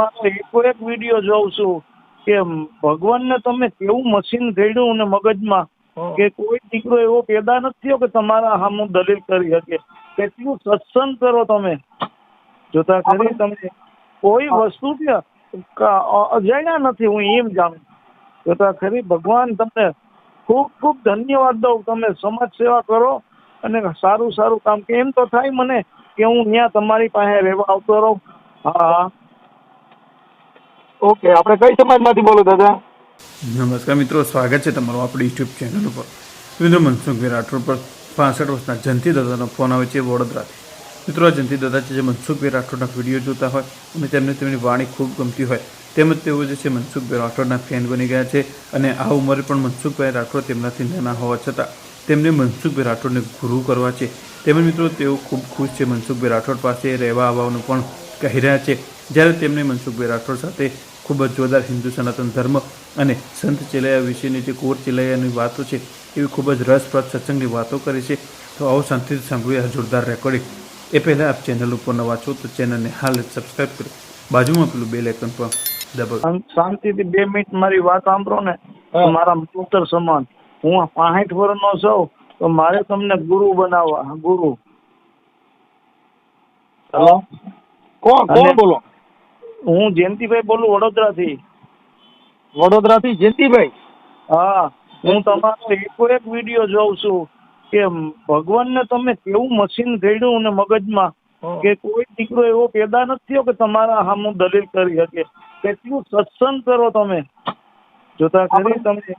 તમારો એકો એક વીડિયો જોઉં છું કે ભગવાનને તમે કેવું મશીન ઘડ્યું ને મગજમાં કે કોઈ દીકરો એવો પેદા નથી થયો કે તમારા સામું દલીલ કરી શકે. કેટલું સત્સંગ કરો તમે. જોતા ખરી તમે. કોઈ વસ્તુ અજાણ્યા નથી હું એમ જાણું. જોતા ખરી ભગવાન તમને ખૂબ ખૂબ ધન્યવાદ દઉં. તમે સમાજ સેવા કરો અને સારું સારું કામ. કે એમ તો થાય મને કે હું ત્યાં તમારી પાસે રહેવા આવતો રહું? હા હા. ઓકે, આપણે કઈ સમાજમાંથી બોલો દાદા? નમસ્કાર મિત્રો, સ્વાગત છે તમારું આપણી યુટ્યુબ ચેનલ ઉપર. મિત્રો મનસુખભાઈ રાઠોડ પર પાસઠ વર્ષના જંતી દાદાનો ફોન આવે છે વડોદરાથી. મિત્રો, આ જંતી દાદા છે જે મનસુખભાઈ રાઠોડના વીડિયો જોતા હોય અને તેમને તેમની વાણી ખૂબ ગમતી હોય. તેમજ તેઓ જે છે મનસુખભાઈ રાઠોડના ફેન બની ગયા છે અને આ ઉંમરે પણ મનસુખભાઈ રાઠોડ તેમનાથી નાના હોવા છતાં તેમને મનસુખભાઈ રાઠોડને ગુરુ કરવા છે. તેમજ મિત્રો, તેઓ ખૂબ ખુશ છે મનસુખભાઈ રાઠોડ પાસે રહેવા આવવાનું પણ કહી રહ્યા છે. જ્યારે તેમણે મનસુખભાઈ રાઠોડ સાથે ખૂબ જ જોરદાર હિન્દુ સનાતન ધર્મ અને સંત ચેલૈયા વિશેની જે કોર ચેલૈયાની વાતો છે એવી ખૂબ જ રસપ્રદ સત્સંગની વાતો કરી છે. તો આવો શાંતિથી સાંભળીએ આ જોરદાર રેકોર્ડિંગ એ પહેલાં આપ ચેનલ ઉપર નવા છો તો ચેનલને હાલ જ સબસ્ક્રાઈબ કરો. બાજુમાં પેલું બેલ આઇકન પર દબાવો. શાંતિથી બે મિનિટ મારી વાત સાંભળો ને. મારા પુત્ર સમાન. હું પાંઠ વર્ષનો છું તો મારે તમને ગુરુ બનાવવા. ગુરુ. હેલો કોણ કોણ બોલો? હું જયંતિભાઈ બોલું વડોદરાથી. વડોદરાથી જયંતિભાઈ? હા હું તમારો એકો એક વીડિયો જોઉં છું કે ભગવાનને તમે કેવું મશીન ઘડ્યું ને મગજમાં કે કોઈ દીકરો એવો પેદા નથી થયો કે તમારા સામું દલીલ કરી શકે? કેટલું સત્સંગ કરો તમે? જોતા ખરી તમે?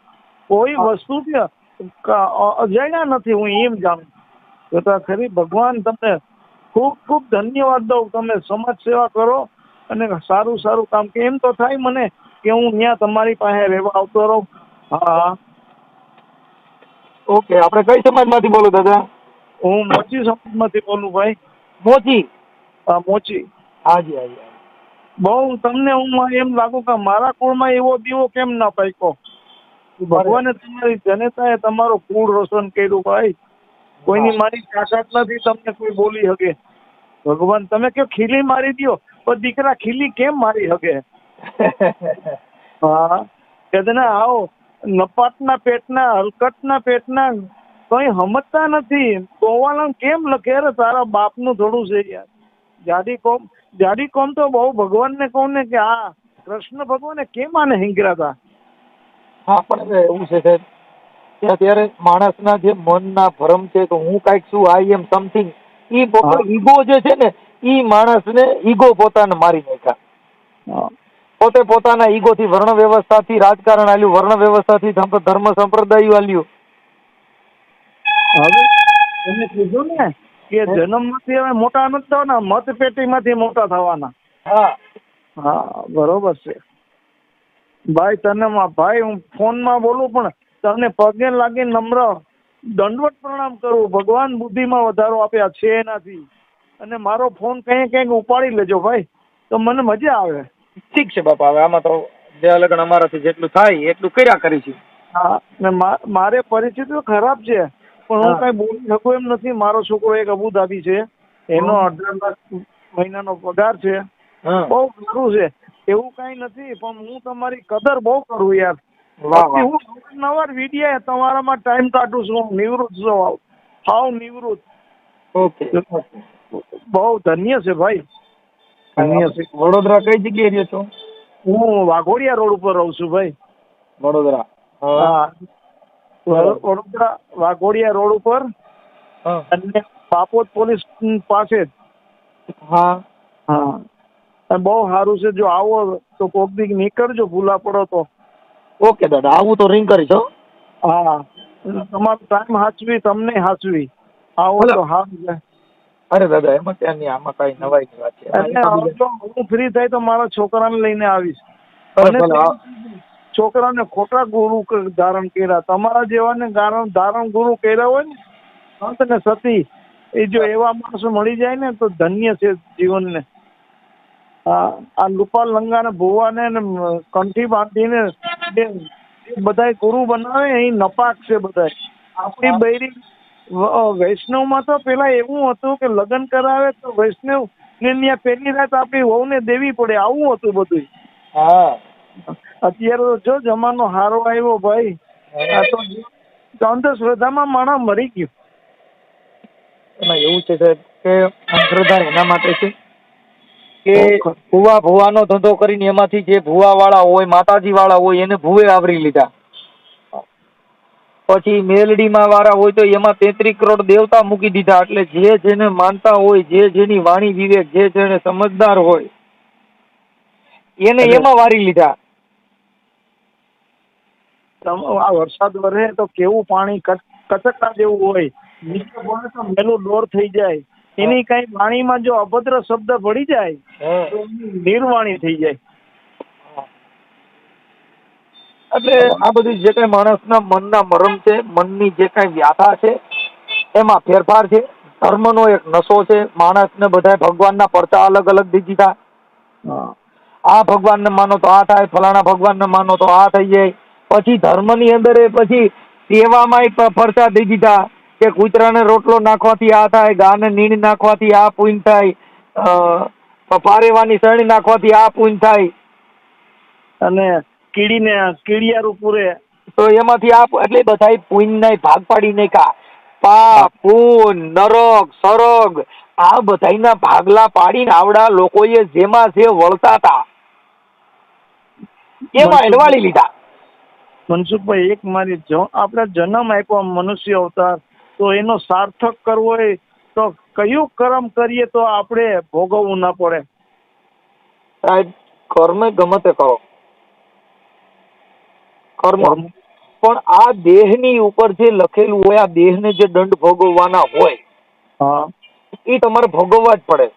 કોઈ વસ્તુ અજાણ્યા નથી હું એમ જાણું. જોતા ખરી ભગવાન તમને ખૂબ ખૂબ ધન્યવાદ દઉં. તમે સમાજ સેવા કરો. અને સારું સારું કામ કે એમ તો થાય મને કે હું ત્યાં તમારી પાસે રહેવા આવતો રહું. હા ઓકે આપણે કઈ સમાજમાંથી બોલો દાદા? હું મોચી સમાજમાંથી બોલું ભાઈ. મોચી? હા મોચી. હાજી હાજી. બહુ તમને હું એમ લાગુ કે મારા કુળમાં એવો દીવો કેમ ના પાક્યો? ભગવાને તમારી જનતાએ તમારો કુળ રોશન કર્યું ભાઈ. કોઈની મારી તાકાત નથી તમને કોઈ બોલી શકે. ભગવાન તમે કે ખીલી મારી દ્યો? પણ દીકરા ખીલી કેમ મારી હગે? હા. કદના આવો. નપાટના પેટના હલકટના પેટના કઈ સમજતા નથી. ગોવાળા કેમ લખે રે તારા બાપનું થોડું છે યાર? જાડી કોમ જાડી કોમ તો બહુ ભગવાનને કહું ને કે આ કૃષ્ણ ભગવાને કેમ આને હિંગરાતા હા પણ એવું છે સાહેબ કે અત્યારે માણસના જે મનના ભરમ છે કે હું કાંઈક છું આઈ એમ સમથિંગ ઈ. ઈગો જે છે ને ઈ માણસને ઈગો પોતાને મારી નાખ્યા. પોતે પોતાના ઈગોથી વર્ણ વ્યવસ્થાથી રાજકારણ આલ્યું વર્ણ વ્યવસ્થાથી ધર્મ સંપ્રદાય આલ્યું. હવે તમે કીધું ને કે જન્મમાંથી હવે મોટા નથી થવાના મતપેટીમાંથી મોટા થવાના. હા. હા બરોબર છે. ભાઈ તને મા- ભાઈ હું ફોનમાં બોલું પણ તને પગે લાગી નમ્ર દંડવત પ્રણામ કરું. ભગવાન બુદ્ધિમાં વધારો આપ્યા છે એનાથી. અને મારો ફોન કંઈ કંઈક ઉપાડી લેજો ભાઈ. તો મને મજા આવે. ઠીક છે બાપા હવે આમાં તો જે લગ્ન અમારાથી જેટલું થાય એટલું કર્યા કરીશું હા ને મારે પરિસ્થિતિ ખરાબ છે. પણ હું કઈ બોલી શકું એમ નથી. મારો છોકરો એક અબુધાબી છે. એનો અઢાર લાખ મહિનાનો પગાર છે. બહુ સારું છે. એવું કઈ નથી પણ હું તમારી કદર બહુ કરું યાર. હું નવાર વિડિયા તમારામાં ટાઈમ કાઢું છું. નિવૃત્ત છું. હાવ નિવૃત્ત. ઓકે. બહુ ધન્ય છે ભાઈ. ધન્ય છે. વડોદરા કઈ જગ્યાએ રહ્યો છો? હું વાઘોડિયા રોડ ઉપર રહું છું ભાઈ. વડોદરા. હા. વડોદરા વાઘોડિયા રોડ ઉપર અને બાપોદ પોલીસ પાસે. જ હા. હા બહુ સારું છે જો આવો તો કોક દી નીકળજો ભૂલા પડો તો. ઓકે દાદા આવું તો રિંગ કરીશ હા. તમારો ટાઈમ હાચવી તમને હાચવી. આવો તો હા અરે દાદા એમાં ક્યાં નહીં આમાં કઈ નવાઈની વાત છે. હું ફ્રી થાય તો મારા છોકરાને લઈને આવીશ. છોકરાને ખોટા ગુરુ ધારણ કર્યા. તમારા જેવાને ધારણ ગુરુ કર્યા હોય ને સંત ને સતી એ જો એવા માણસો મળી જાય ને તો ધન્ય છે જીવનને. આ લુપાલ લંગા ને ભુવા ને કંઠી બાંધીને બધા ગુરુ બનાવે એ નપાક છે બધા આપણી બૈરી વૈષ્ણવમાં તો પેલા એવું હતું કે લગ્ન કરાવે તો વૈષ્ણવ ને ત્યાં પહેલી રાત આપણી વહુને દેવી પડે આવું હતું બધું હા. અત્યારે જો જમાનો હારો આવ્યો ભાઈ આ તો અંધશ્રદ્ધામાં માણસ મરી ગયું. એમાં એવું છે સાહેબ કે અંધશ્રદ્ધા એના માટે છે કે ભૂવા ભૂવાનો ધંધો કરીને એમાંથી જે ભૂવા વાળા હોય માતાજી વાળા હોય એને ભૂવે આવરી લીધા. પછી મેલડીમાં વાળા હોય તો એમાં તેત્રીસ કરોડ દેવતા મૂકી દીધા. એટલે જે જેને માનતા હોય જે જેની વાણી વિવેક જે જેને સમજદાર હોય એને એમાં વારી લીધા. આ વરસાદ વરે તો કેવું પાણી કચ- કચકડા જેવું હોય. નીચે પડે તો મેલું ડોર થઈ જાય. એની કઈ વાણીમાં જો અભદ્ર શબ્દ ભળી જાય તો નિર્વાણી થઈ જાય. એટલે આ બધી જે કઈ માણસના મનના મરમ છે મનની જે કઈ વ્યાથા છે એમાં ફેરફાર છે. ધર્મનો એક નશો છે. માણસને બધા ભગવાનના પડતા અલગ અલગ દી દીધા. આ ભગવાનને માનો તો આ થાય ફલાણા ભગવાનને માનો તો આ થઈ જાય. પછી ધર્મની અંદર એ પછી સેવામાંય ફરતા દઈ દીધા કે કૂતરાને રોટલો નાખવાથી આ થાય ગાને નીણ નાખવાથી આ પૂન થાય પારેવાની શરણી નાખવાથી આ પૂન થાય. અને કીડીને કીડિયારું પૂરે તો એમાંથી આપ એટલે બધા પુણ્યના ભાગ પાડી નાખ્યા. પાપ પુન નરક સરગ આ બધાના ભાગલા પાડીને આવડા લોકોએ જેમાં જે વળતા હતા એમાં એડવાળી લીધા. મનસુખભાઈ એક મારી જ- આપણે જન્મ આપ્યો મનુષ્ય અવતાર તો એનો સાર્થક કરવો હોય તો કયું કર્મ કરીએ તો આપણે ભોગવવું ના પડે. કર્મ ગમે તે કરો. કર્મ. પણ આ દેહની ઉપર જે લખેલું હોય આ દેહને જે દંડ ભોગવવાના હોય એ તમારે ભોગવવા જ પડે.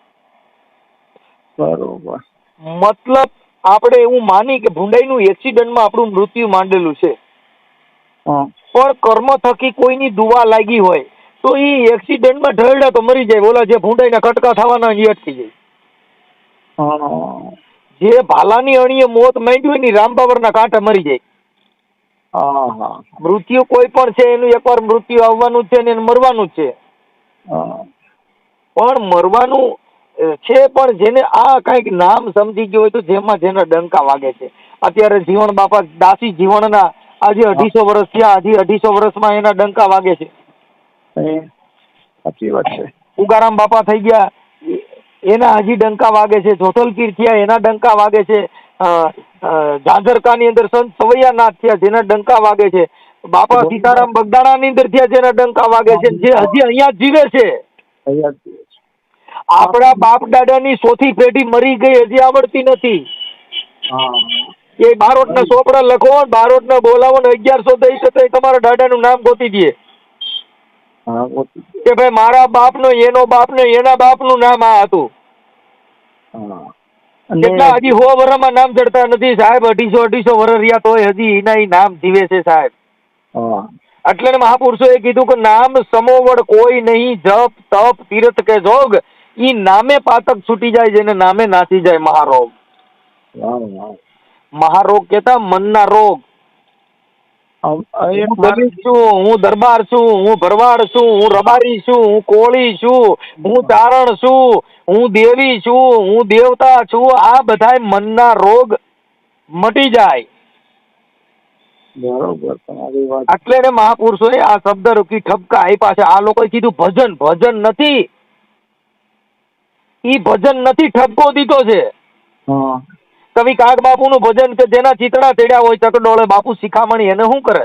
બરોબર. મતલબ આપણે એવું માની કે ભૂંડાઈનું એક્સિડન્ટમાં આપણું મૃત્યુ માંડેલું છે. પણ કર્મ થકી કોઈની દુવા લાગી હોય તો એ એક્સિડન્ટમાં ઢળડા તો મરી જાય. ઓલા જે ભૂંડાઈના કટકા થવાના એ અટકી જાય. જે ભાલાની અણીએ મોત માંડ્યું એની રામબાવરના કાંઠે મરી જાય. હા હા. મૃત્યુ કોઈ પણ છે એનું એકવાર મૃત્યુ આવવાનું છે ને એને મરવાનું છે. પણ મરવાનું છે પણ જેને આ કંઈક નામ સમજી ગયો હોય તો જેમાં જેના ડંકા વાગે છે. અત્યારે જીવન બાપા દાસી જીવનના આજે અઢીસો વર્ષ થયા આજે અઢીસો વર્ષમાં એના ડંકા વાગે છે. સાચી વાત છે. ઉગારામ બાપા થઈ ગયા એના હજી ડંકા વાગે છે. જોધલપીર થયા એના ડંકા વાગે છે. અ, અંદર સંત સવૈયાનાથ થયા જેના ડંકા વાગે છે. બાપા સીતારામ બગદાણાની અંદર થયા જેના ડંકા વાગે છે. જે હજી અહીંયા જીવે છે. આપણા બાપ દાદાની સોથી પેઢી મરી ગઈ હજી આવડતી નથી. એ બારોટ ના સોપડા લખો બારોટને બોલાવો ને અગિયારસો દઈ શકે તમારા દાદાનું નામ ગોતી દે કે ભાઈ મારા બાપ નો એનો બાપ ને એના બાપનું નામ આ હતું. કેટલા હજી સો વર્ષમાં નામ ચડતા નથી સાહેબ અઢીસો અઢીસો વર્ષ રહ્યા તોય હજી એના નામ જીવે છે સાહેબ. હા. એટલે મહાપુરુષો મહાપુરુષોએ કીધું કે નામ સમોવડ કોઈ નહીં જપ તપ તીર્થ કે જોગ ઈ નામે પાતક છૂટી જાય જેને નામે નાસી જાય મહારોગ. મહારોગ કેતા મનના રોગ એક હું દલિત છું હું દરબાર છું હું ભરવાડ છું હું રબારી છું હું કોળી છું હું તારણ છું હું દેવી છું હું દેવતા છું આ બધા મનના રોગ મટી જાય. એટલે ને મહાપુરુષોએ આ શબ્દ રૂકી ઠપકા આપ્યા છે આ લોકોએ કીધું ભજન ભજન નથી. ઈ ભજન નથી ઠપકો દીધો છે. હા. કવિ કાગ બાપુનું ભજન કે જેના ચિતડા તેડ્યા હોય ચકડોળે બાપુ શિખામણી એને શું કરે?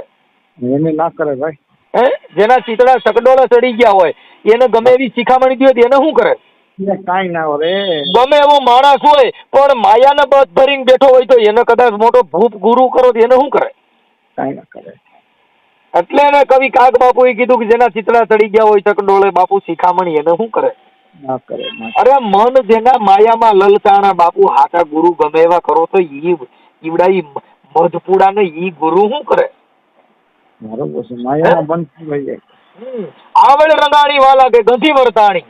એને ના કરે ભાઈ. હે? જેના ચીતડા ચકડોળે ચડી ગયા હોય એને ગમે એવી શિખામણી દીધી એને શું કરે? કઈ ના કરે ગમે એવો માણસ હોય પણ માયાને બધ ભરીને બેઠો હોય તો એને કદાચ મોટો ભૂપ ગુરુ કરો તો એને શું કરે? કાંઈ ના કરે. એટલે એને કવિ કાગ બાપુએ કીધું કે જેના ચિતડા ચડી ગયા હોય ચકડોળે બાપુ શિખામણી એને શું કરે? ના ના અરે મન જેના માયામાં લલચાણા બાપુ હાચા ગુરુ ગમે એવા કરો તો ઈ ઈવડા ઈ મધપુડા ને ઈ ગુરુ શું કરે? બરોબર છે માયામાં બંધ થઈ જાય આવડ રંગાણી વાલા કે ગંધી વર્તાણી?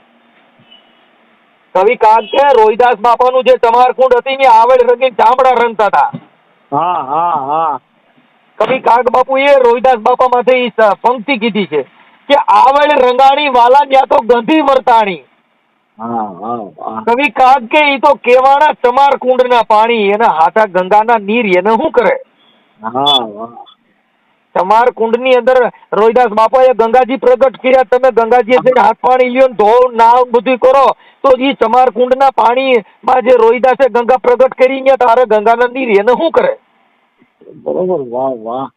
કવિ કાગ કે રોહિદાસ બાપાનું જે ચમારકુંડ હતી ને આવડ રંગી ચામડા રંગતા હતા હા હા હા. કવિ કાગ બાપુ એ રોહિદાસ બાપા માંથી પંક્તિ કીધી છે કે આવડ રંગાણી વાલા ત્યાં તો ગંધી વર્તાણી. કવિ કાગ કે ઈ તો કેવાના કુંડ કુંડના પાણી એના હાથા ગંગાના નીર એને શું કરે? ચમાર કુંડની કુંડની અંદર રોહિદાસ બાપાએ ગંગાજી પ્રગટ કર્યા તમે ગંગાજી જઈને હાથ પાણી લ્યો ધો નાવ બધું કરો તો ઈ ના કુંડના પાણીમાં જે રોહિદાસે ગંગા પ્રગટ કરી ને તારે ગંગાના નીર એને શું કરે? બરોબર વાહ વાહ.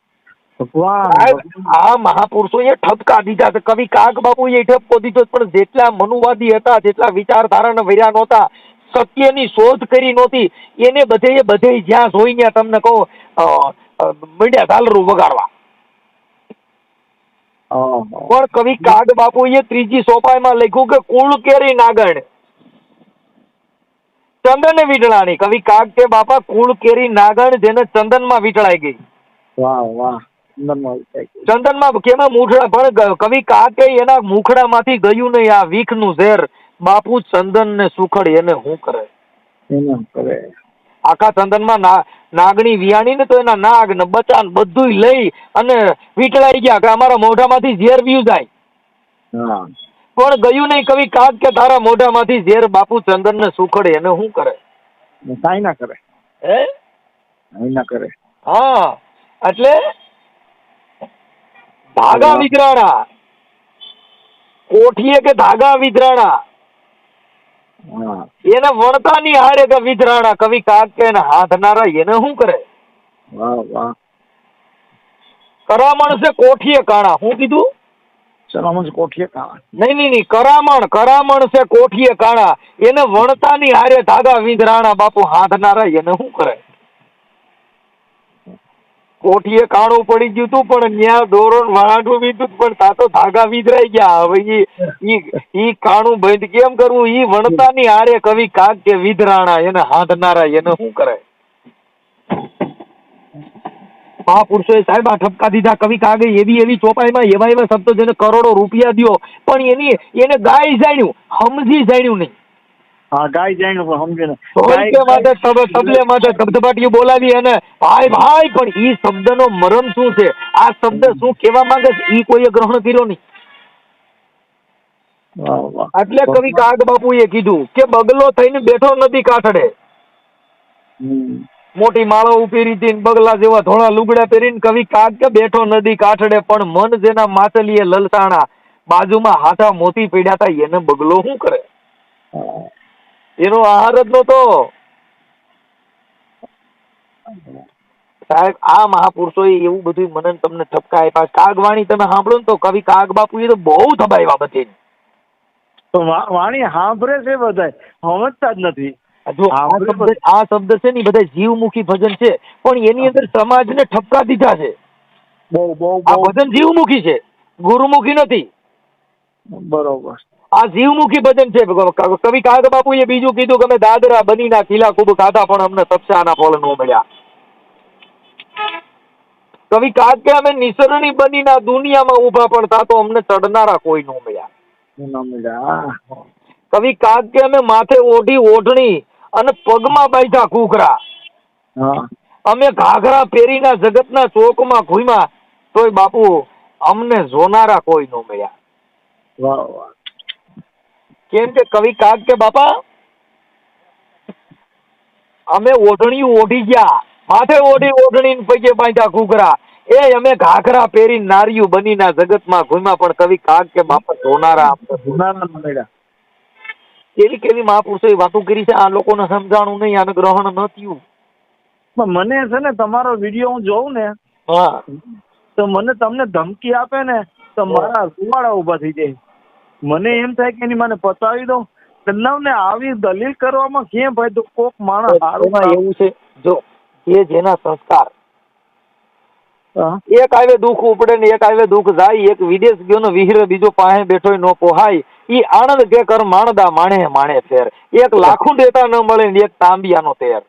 આ મહાપુરુષોએ ઠપકા દીધા કવિ કાગ બાપુએ ઠપકો દીધો પણ જેટલા મનુવાદી હતા જેટલા વિચારધારાના વૈરા નહોતા સત્યની શોધ કરી નહોતી એને બધે બધે જ્યાં જોઈ ત્યાં તમને કહો મીડિયા ઝાલરું વગાડવા. પણ કવિ કાગ બાપુએ ત્રીજી સોપાઈમાં લખ્યું કે કુળ કેરી નાગણ. ચંદન વીટળાની. કવિ કાગ કે બાપા કુળ કેરી નાગણ જેને ચંદનમાં વીટળાઈ ગઈ. વાહ વાહ. ચંદનમાં કેમાં મૂઠડા પણ કવિ કાકે એના મુખડામાંથી ગયું નહીં આ વીખનું ઝેર. બાપુ ચંદન ને સુખડ એને હું કરે? કરે? આખા ચંદનમાં નાગણી વિયાણી ને તો એના નાગ ને બચાન બધું લઈ અને વીટળાઈ ગયા કે અમારા મોઢામાંથી ઝેર વ્યુ જાય. હા. પણ ગયું નહીં કવિ કાક કે તારા મોઢામાંથી ઝેર બાપુ ચંદન ને સુખડ એને શું કરે? કાંઈ ના કરે. હે? ના કરે. હા. એટલે ધાગા વિતરાણા કોઠીએ કે ધાગા વિતરાણા એને વણતા ની હારે કે વિતરાણા કવિ કાગ કે એને હાથનારા એને શું કરે કરામણ છે કોઠીએ કાણા. શું કીધું? સલામત કોઠીએ કાણા. નહીં નહીં નહીં. કરામણ કરામણ છે કોઠીએ કાણા. એને વણતાની હારે ધાગા વિધરાણા બાપુ હાથ હાથનારા એને શું કરે? કોઠીએ કાળું પડી ગયું તું, પણ ન્યા ધોરણ ને વીધું પણ તા તો ધાગા વિધરાઈ ગયા. હવે ઈ ઈ કાણું બંધ કેમ કરવું ઈ વણતાની આરે કવિ કાગ કે વિધરાણા, એને હાંધનારા, એને શું કરે? મહાપુરુષોએ સાહેબ આ ઠપકા દીધા. કવિ કાગે એવી એવી ચોપાઈમાં એવા એવા શબ્દો જેને કરોડો રૂપિયા દ્યો. પણ એની, એને ગાય જાણ્યું સમજી જાણ્યું નહીં. હા ગાય પણ સમજે ઢોલકે માટે તબ- તબલે માટે ધબધબાટીયું બોલાવી અને ભાઈ ભાઈ પણ ઈ શબ્દનો મરમ શું છે? આ શબ્દ શું કહેવા માંગે છે? ઈ કોઈએ ગ્રહણ કર્યો નહીં. એટલે કવિ કાગ બાપુએ કીધું કે બગલો થઈને બેઠો નદી કાઠડે. મોટી માળો ઊભી રીતી બગલા જેવા ધોળા લુગડા પહેરીને કવિ કાગ કે બેઠો નદી કાઠડે પણ મન જેના માતલીએ લલસાણા બાજુમાં હાથા મોતી પીડ્યા હતા એને બગલો શું કરે. એનો આહાર જ નહોતો. સાહેબ આ મહાપુરુષો એવું બધું મને તમને ઠપકા આપ્યા. કાગવાણી તમે સાંભળો ને તો કવિ કાગ બાપુએ તો બહુ થબાવ્યા બધી તો વાણી સાંભળે છે બધા. સમજતા જ નથી. જો આ શબ્દ આ શબ્દ છે ને બધા જીવમુખી ભજન છે. પણ એની અંદર સમાજને ઠપકા દીધા છે. બહુ બહુ. આ ભજન જીવમુખી છે. ગુરુમુખી નથી. બરોબર. આ જીવમુખી ભજન છે. કવિ કાગ બાપુએ બીજું કીધું કે અમે દાદરા બનીના કિલ્લા ખૂબ ખાધા પણ અમને તપસાના ફળ ન મળ્યા. કવિ કાગ કે અમે નિસરણી બનીના દુનિયામાં ઊભા પણ તા તો અમને ચડનારા કોઈ ન મળ્યા. કવિ કાગ કે અમે માથે ઓઢી ઓઢણી અને પગમાં બાંધ્યા કુકરા હા. અમે ઘાઘરા પહેરીના જગતના ચોકમાં ઘૂમ્યા તોય બાપુ અમને જોનારા કોઈ ન મળ્યા. વાહ વાહ. કેમ કે કવિ કાગ કે બાપા? અમે ઓઢણી ઓઢી ગયા. માથે ઓઢી ઓઢણી પગે બાંધ્યા ઘૂઘરા. એ અમે ઘાઘરા પહેરી નારિયું બનીના જગતમાં ઘૂમ્યા પણ કવિ કાગ કે બાપા જોનારા કેવી કેવી એ વાતો કરી છે આ લોકોને સમજાણું નહીં આને ગ્રહણ ન થયું. પણ મને છે ને તમારો વીડિયો હું જોઉં ને હા. તો મને તમને ધમકી આપે ને તો મારા રૂવાડા ઊભા થઈ જાય. મને એમ થાય કે એની મને પતાવી દઉં. ને આવી દલીલ કરવામાં કેમ ભાઈ તો કોક માણસ એવું છે જો એ જેના સંસ્કાર. એક આવે દુઃખ ઉપડે ને એક આવે દુઃખ જાય. એક વિદેશ ગયો નો વિહીર બીજો પાસે બેઠો નો પોહાય. ઈ આણંદ કે કર માણદા માણે માણે ફેર. એક લાખું દેતા ન મળે ને એક તાંબિયાનો તેર.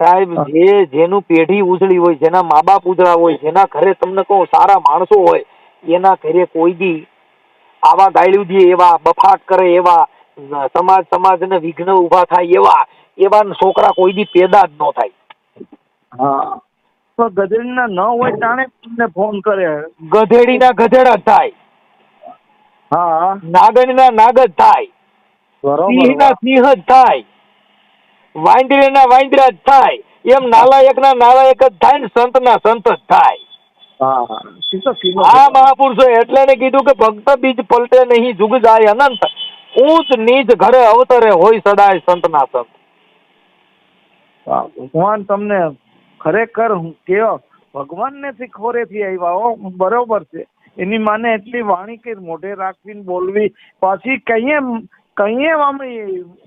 સાહેબ જે જેનું પેઢી ઉજળી હોય જેના મા બાપ ઉજળા હોય જેના ઘરે તમને કહું સારા માણસો હોય એના ઘરે કોઈ દી આવા ગાળ્યું દે એવા બફાટ કરે એવા સમાજ સમાજને વિઘ્ન ઊભા થાય એવા એવા છોકરા કોઈ દી પેદા જ ન થાય. હા. તો ગધેડીના ન હોય તાણે તમને ફોન કરે. ગધેડીના ગધેડા જ થાય. હા. નાગણના નાગ જ થાય. સિંહ સિંહના સિંહ જ થાય. વાંદરાના વાંદરા જ થાય. એમ નાલાયકના નાલાયક જ થાય ને સંતના સંત જ થાય. આ મહાપુરુષો એટલે ને કીધું કે ભક્ત બીજ પલટે નહીં જુગ જાય અનંત. ઊંચ નીચ ઘરે અવતરે હોય સદાય સંતના સંત. હા, ભગવાન તમને ખરેખર હું કેવો ભગવાનને થી ખોરેથી આવ્યા હો બરોબર છે. એની માને એટલી વાણી કે મોઢે રાખવીને બોલવી પાછી કહીએ કહીએ આમ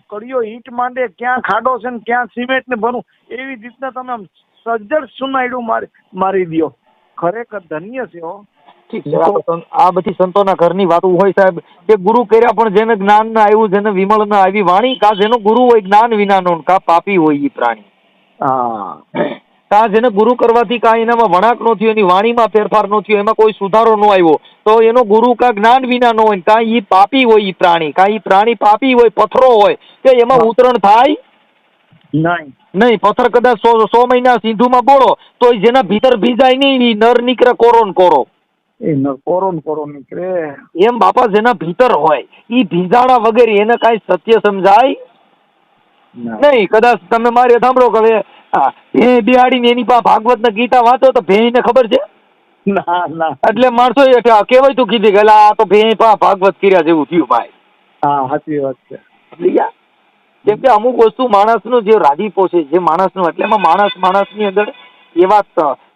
કડિયો ઈટ માંડે ક્યાં ખાડો છે ને ક્યાં સિમેન્ટ ને ભરું એવી રીતના તમે આમ સજ્જડ સુનાયડું મારી મારી દ્યો. ખરેખર ધન્ય છે ઠીક છે આ બધી સંતોના ઘરની વાતો હોય સાહેબ. કે ગુરુ કર્યા પણ જેને જ્ઞાન ના આવ્યું જેને વિમળ ના આવી વાણી કા જેનો ગુરુ હોય જ્ઞાન વિનાનો કા પાપી હોય એ પ્રાણી. હા. કા જેને ગુરુ કરવાથી કા એનામાં વણાક નો થયો એની વાણીમાં ફેરફાર નો થયો એમાં કોઈ સુધારો નો આવ્યો તો એનો ગુરુ કા જ્ઞાન વિના નો હોય કા ઈ પાપી હોય ઈ પ્રાણી કા ઈ પ્રાણી પાપી હોય પથરો હોય કે એમાં. ઉતરણ થાય નહીં. નહીં પથ્થર કદાચ સો સો મહિના સિંધુમાં બોળો તો જેના ભીતર ભીજાય નહીં નર નીકળે કોરોન કોરો. એ ન કોરો કોરો નીકળે. એમ બાપા જેના ભીતર હોય ઈ ભીજાણા વગેરે એને કાંઈ સત્ય સમજાય નહીં. કદાચ તમે મારે સાંભળો કે હવે ભેં બિહાડીને એની પાસે ભાગવત ને ગીતા વાંચો તો ભેંને ખબર છે? ના ના. એટલે માણસો કેવાય તું કીધી કે આ તો ભે પા ભાગવત કર્યા જેવું થયું ભાઈ. હા સાચી વાત છે? કેમ કે અમુક વસ્તુ માણસનું જે રાજીપો છે જે માણસનું એટલે એમાં માણસ માણસની અંદર એવા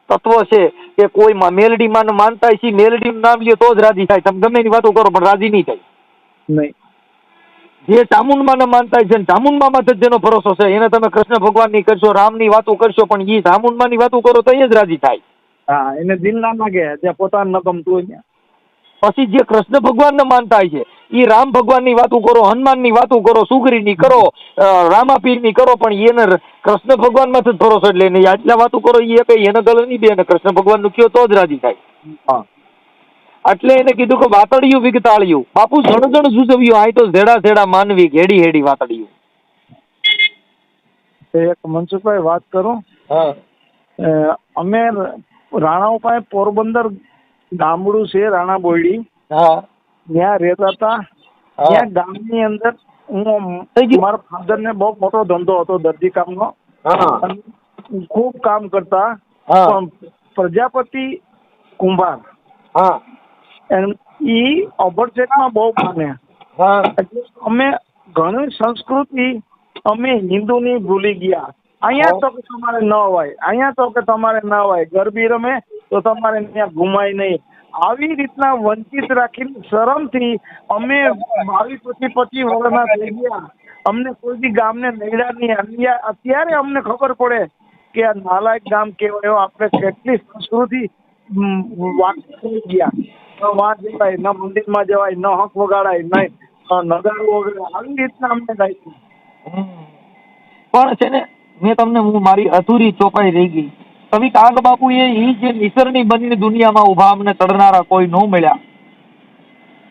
તત્વ છે કે કોઈ માં- મેલડીમાં માનતા છે મેલડીનું નામ લે તો જ રાજી થાય. તમે ગમે એની વાતો કરો પણ રાજી નહીં થાય. નહીં. જે ચામુંડમાં માનતા છે ચામુંડમાં જ જેનો ભરોસો છે એને તમે કૃષ્ણ ભગવાનની કરશો રામની વાતો કરશો પણ એ ચામુંડમાની વાતો કરો તો એ જ રાજી થાય. હા એને દિલ ના માગે જે પોતાનું ન ગમતું હોય પછી જે કૃષ્ણ ભગવાનને માનતા છે એ રામ ભગવાનની વાતું કરો હનુમાનની વાતો કરો સુગરીની કરો રામાપીરની કરો પણ એને કૃષ્ણ ભગવાનમાંથી જ ભરોસો એટલે નહીં આટલા વાતું કરો એ કઈ એને ગળ નહીં બે કૃષ્ણ ભગવાનનું કયો તો જ રાજી થાય. હા. એટલે એને કીધું કે વાતડિયું વિગતાળિયું. બાપુ જણ જણ સૂચવ્યું આ તો ઝેડા ઝેડા માનવી ઘેડી હેડી વાતડિયું એક મનસુખભાઈ વાત કરું. હા. અમે રાણાઓ પાસે પોરબંદર ગામડું છે રાણા બોયડી. હા. ત્યાં રહેતા હતા. ત્યાં ગામની અંદર હું મારા ફાધર ને બહુ મોટો ધંધો હતો દરજી કામનો. ખૂબ કામ કરતા. પણ પ્રજાપતિ કુંભાર. ઈ ઓભરસેટમાં બહુ માને. અમે ઘણી સંસ્કૃતિ અમે હિન્દુની ભૂલી ગયા. અહીંયા તો કે તમારે ન હોય અહીંયા તો કે તમારે ન હોય. ગરબી રમે તો તમારે ત્યાં ઘુમાય નહીં. આવી રીતના વંચિત રાખીને શરમથી અમે બાવીસ પચીસ પચીસ વર્ષના થઈ ગયા. અમને કોઈ બી ગામને નડ્યા નહીં. અત્યારે અમને ખબર પડે કે આ નાલાયક ગામ કેવાયો આપણે કેટલી સંસ્કૃતિ થઈ ગયા. ન વાત જવાય, ન મંદિરમાં જવાય, ન હક વગાડાય નહીં નગારું વગાડાય. આવી રીતના અમને લાગ્યું પણ છે ને, મેં તમને હું મારી અધૂરી ચોપાઈ રહી ગઈ. કવિ કાગ બાપુ એ જે નિસરણી બનીને દુનિયામાં ઊભા અમને ચડનારા કોઈ ન મળ્યા.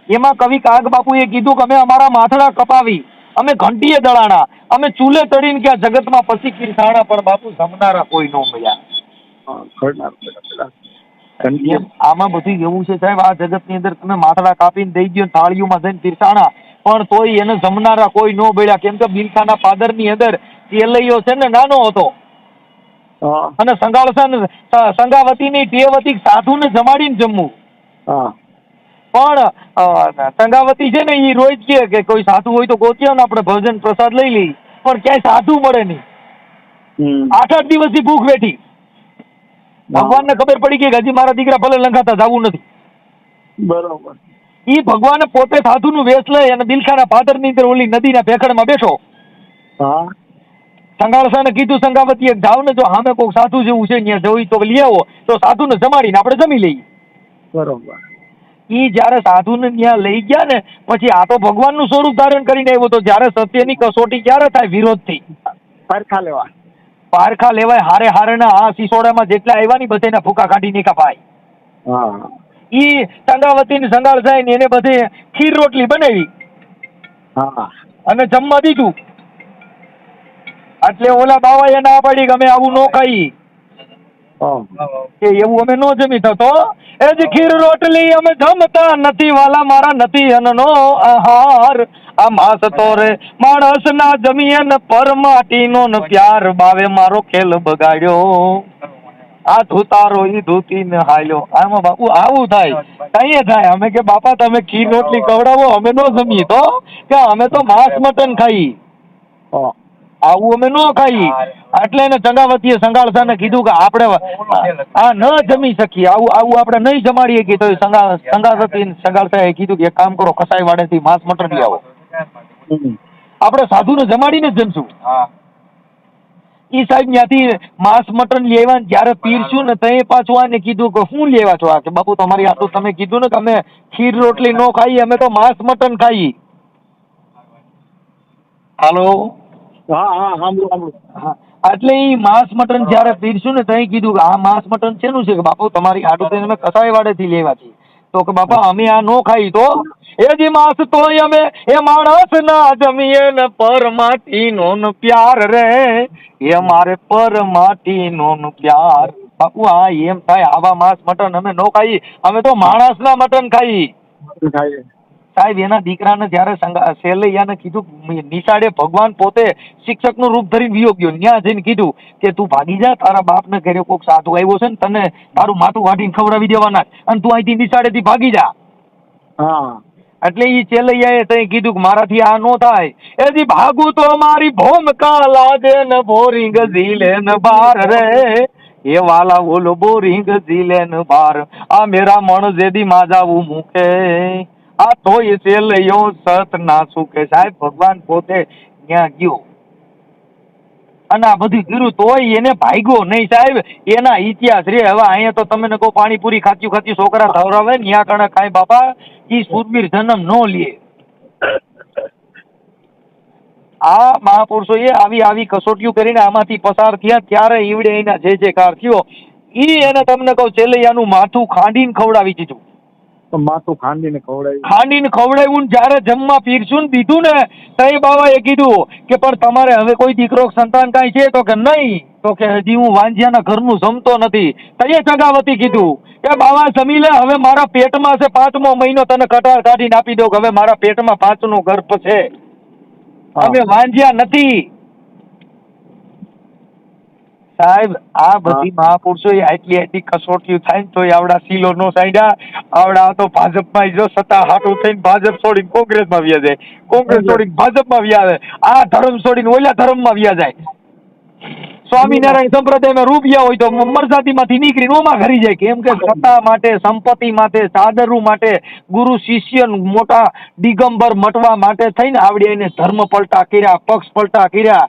એમાં કવિ કાગ બાપુએ કીધું કે અમે અમારા માથડા કપાવી અમે ઘંટીએ દળાણા અમે ચૂલે તળીને ક્યાં જગતમાં પછી કિરસાણા પણ બાપુ જમનારા કોઈ ન મળ્યા. આમાં બધું એવું છે સાહેબ આ જગતની અંદર તમે માથડા કાપીને દઈ ગયો થાળીઓમાં જઈને પીરસાણા પણ તોય એને જમનારા કોઈ ન મળ્યા. કેમ કે બિલખાના પાદરની અંદર તેલૈયો છે ને નાનો હતો. અને સંગાળસન સંગાવતીની ટેવ હતી કે સાધુને જમાડીને જમવું. પણ સંગાવતી છે ને એ રોજ કે કે કોઈ સાધુ હોય તો ગોતીઓ ને આપણે ભોજન પ્રસાદ લઈ લઈ પણ ક્યાંય સાધુ મળે નહીં. આઠ આઠ દિવસથી ભૂખ બેઠી ભગવાનને ખબર પડી કે હજી મારા દીકરા ભલે લંઘાતા જવું નથી. બરોબર. ઈ ભગવાને પોતે સાધુનું વેશ લઈ અને બિલખાના પાદરની અંદર ઓલી નદીના ભેખડમાં બેઠો. હા. સંગાળસાને કીધું સંગાવતીએ જાવ ને જો સામે કોઈક સાધુ જેવું છે ત્યાં જોઈ તો લઈ આવો. તો સાધુને જમાડીને આપણે જમી લઈએ. બરોબર. એ જ્યારે સાધુને ત્યાં લઈ ગયા ને પછી આ તો ભગવાનનું સ્વરૂપ ધારણ કરીને આવ્યો તો જ્યારે સત્યની કસોટી ક્યારે થાય? વિરોધથી પારખા લેવા. પારખા લેવાય હારે હારેના આ સિસોડામાં જેટલા આવ્યા ને બધેના ફૂકા કાઢી કપાય હા. ઈ સંગાવતી ને સંગાળ જાય ને એને બધે ખીર રોટલી બનાવી. હા. અને જમવા દીધું. એટલે ઓલા બાવાએ ના પાડી કે અમે આવું ન ખાઈ. કે એવું અમે નો જમી થતો એ જ ખીર રોટલી અમે જમતા નથી વાલા મારા નથી અનનો આહાર. આ માસ તો રે માણસ ના જમીએ ને પરમાટીનો ને પ્યાર બાવે મારો ખેલ બગાડ્યો. આ ધોતારો ઈ ધોતી ને હાલ્યો. આમાં બાપુ આવું થાય. કઈ થાય? અમે કે બાપા તમે ખીર રોટલી ખવડાવો અમે નો જમીએ તો? કે અમે તો માંસ મટન ખાઈ. હા. આવું અમે ન ખાઈ એટલે એને ચંગાવતીએ સંગાળસાને કીધું કે આપણે આ ન જમી શકીએ. આવું આવું આપણે નહીં જમાડીએ કે તો સંગા સંગાવતી સંગાળસાએ કીધું કે એક કામ કરો કસાઈ વાડેથી માંસ મટન લઈ આવો. આપણે સાધુને જમાડીને જ જમશું. ઈ સાહેબ ત્યાંથી માંસ મટન લેવા જયારે પીરશું ને તઈ પાછું આને કીધું કે શું લેવા છો? આ કે બાપુ તમારી આટલું તમે કીધું ને કે અમે ખીર રોટલી નો ખાઈએ અમે તો માંસ મટન ખાઈએ. હાલો. હા હા, સાંભળું સાંભળું. હા. એટલે એ માંસ મટન જ્યારે પીરશું ને ત્યાં કીધું કે આ માંસ મટન શેનું છે કે બાપુ તમારી આડું થઈને અમે કસાઈ વાડેથી લેવા છીએ. તો કે બાપા, અમે આ નો ખાઈ તો? એ જે માંસ તોય અમે, એ માણસ ના જમીએ ને પરમાટીનો નો પ્યાર રે. એ મારે પરમાટીનો ન પ્યાર. બાપુ, આ એમ થાય, આવા માંસ મટન અમે નો ખાઈ. અમે તો માણસના મટન ખાઈ. સાહેબ એના દીકરાને જ્યારે શૈલૈયાને કીધું નિશાળે ભગવાન પોતે શિક્ષકનું રૂપ ધરી વિયો ગયો. ત્યાં જઈને કીધું કે તું ભાગી જા તારા બાપને ઘરે કોઈક સાધુ આવ્યો છે ને તને તારું માથું વાટીને ખવડાવી દેવાના અને તું અહીંથી નિશાળેથી ભાગી જા. હા. એટલે ઈ ચેલૈયાએ તઈ કીધું કે મારાથી આ નો થાય. એથી ભાગું તો મારી ભોમકા લાગે ને બોરિંગ ઝીલે ને બાર રે. એ વાલા બોલો બોરિંગ ઝીલે ને બાર. આ મેરા મણ જેદી માજાવું મૂકે. આ તોય ચેલૈયો સત નાસુ કે સાહેબ, ભગવાન પોતે ત્યાં ગયો. અને આ બધું કર્યું તોય એને ભાગ્યો નહીં સાહેબ. એના ઇતિહાસ રે. હવે અહીંયા તો તમે કહો, પાણીપુરી ખાચ્યું ખાચ્યું છોકરા ધવરાવે ને ત્યાં કણે ખાય બાપા. ઈ સુરબીર જન્મ નો લે. આ એ આવી આવી કસોટીઓ કરીને આમાંથી પસાર થયા. ત્યારે ઈવડે એના જે જે કાર થયો એ એને તમને કહું, ચેલૈયાનું માથું ખાંડીને ખવડાવી દીધું. તો માથું ખાંડીને ખવડાવ્યું. ખાંડીને ખવડાવ્યું ને જ્યારે જમવા પીરસું ને દીધું ને તઈ બાબાએ કીધું કે પણ તમારે હવે કોઈ દીકરો સંતાન કાંઈ છે? તો કે નહીં. તો કે હજી હું વાંજિયાના ઘરનું જમતો નથી. તઈએ ચગાવતી કીધું કે બાવા જમી લે હવે મારા પેટમાં છે પાંચમો મહિનો તને કટાર કાઢીને આપી દઉં કે હવે મારા પેટમાં પાંચનું ગર્ભ છે. અમે વાંજ્યા નથી. સાહેબ આ બધી મહાપુરુષો આટલી આટલી કસોટીઓ થાય ને તો આવડા સીલો નો સાંડ્યા આવડા તો ભાજપમાં જો સત્તા હાટું થઈને ભાજપ છોડીને કોંગ્રેસમાં વ્યા જાય. કોંગ્રેસ છોડીને ભાજપમાં વ્યા આવે. આ ધર્મ છોડીને ઓલા ધર્મમાં વ્યા જાય. સ્વામિનારાયણ સંપ્રદાયમાં રૂપિયા હોય તો મરજાતીમાંથી નીકળીને ઓમાં ઘરી જાય કેમ કે સત્તા માટે સંપત્તિ માટે સાદરુ માટે ગુરુ શિષ્ય મોટા દિગંબર મટવા માટે થઈને આવડે એને ધર્મ પલટા કર્યા પક્ષ પલટા કર્યા.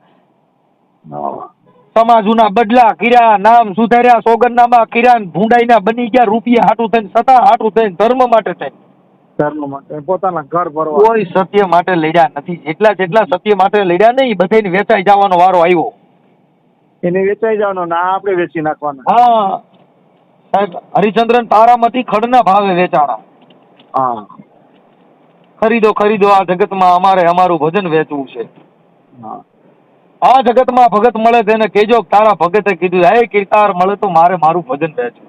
સમાજુના બદલા કર્યા નામ સુધાર્યા સોગંદનામા કર્યા ભૂંડાઈના બની ગયા રૂપિયા હાટું થઈને સત્તા હાટું થઈને ધર્મ માટે થઈને. ધર્મ માટે પોતાના ઘર ભરવા. કોઈ સત્ય માટે લડ્યા નથી. જેટલા જેટલા સત્ય માટે લડ્યા ને એ બધાને વેચાઈ જવાનો વારો આવ્યો. એને વેચાઈ જવાનો ના આપણે વેચી નાખવાના. હા. સાહેબ હરિચંદ્રન તારામતી ખડના ભાવે વેચાણા. હા. ખરીદો ખરીદો આ જગતમાં અમારે અમારું ભજન વેચવું છે. હા. આ જગતમાં ભગત મળે તેને કેજો તારા ભગતે કીધું હે કીર્તાર મળે તો મારે મારું ભજન વેચવું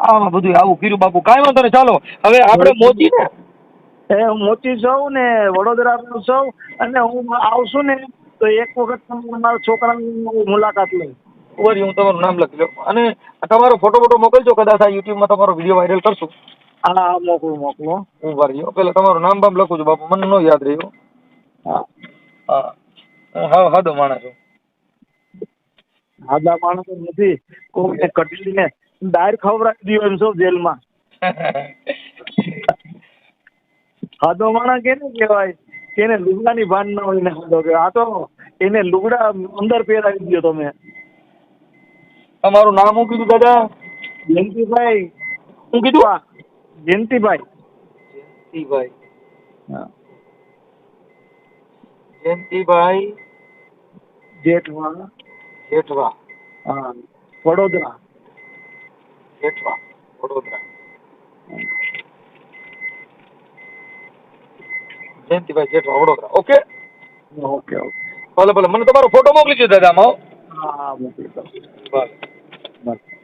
આમાં બધું આવું કર્યું બાપુ. કાંઈ વાંધો ને ચાલો. હવે આપણે મોચી ને એ હું મોચી છું ને વડોદરા છું અને હું આવશું ને તો એક વખત તમે મારા છોકરાની મુલાકાત લઈ વરી હું તમારું નામ લખી લઉં. અને તમારો ફોટો ફોટો મોકલજો કદાચ આ યુટ્યુબમાં તમારો વીડિયો વાયરલ કરશું. હા હા મોકલું મોકલું. હું વાર પેલા તમારું નામ બામ લખું છું બાપુ. મને ન યાદ રહ્યું. હા. હા. હું હા હાદો માણસ છું. માણસો નથી. કોઈને કટલીને ડાયર ખવડાવી દીધો એમ છો જેલમાં. ખાધો માણસ કેને કહેવાય? કે એને લુગડાની ભાન ન હોય ને ખાધો કે આ તો એને લુગડા અંદર પહેરાવી દીધો તમે. તમારું નામ શું કીધું દાદા? જયંતિભાઈ. શું કીધું? જયંતિભાઈ. જયંતિભાઈ. હા. જયંતિભાઈ જેઠવા. જેઠવા. હા Vadodara. Jethwa Vadodara. Jayantibhai Jethwa Vadodara. Okay? Okay okay. ભલે ભલે. મને તમારો ફોટો મોકલી દો દાદા આમાં હા. મોકલી દો બસ બસ.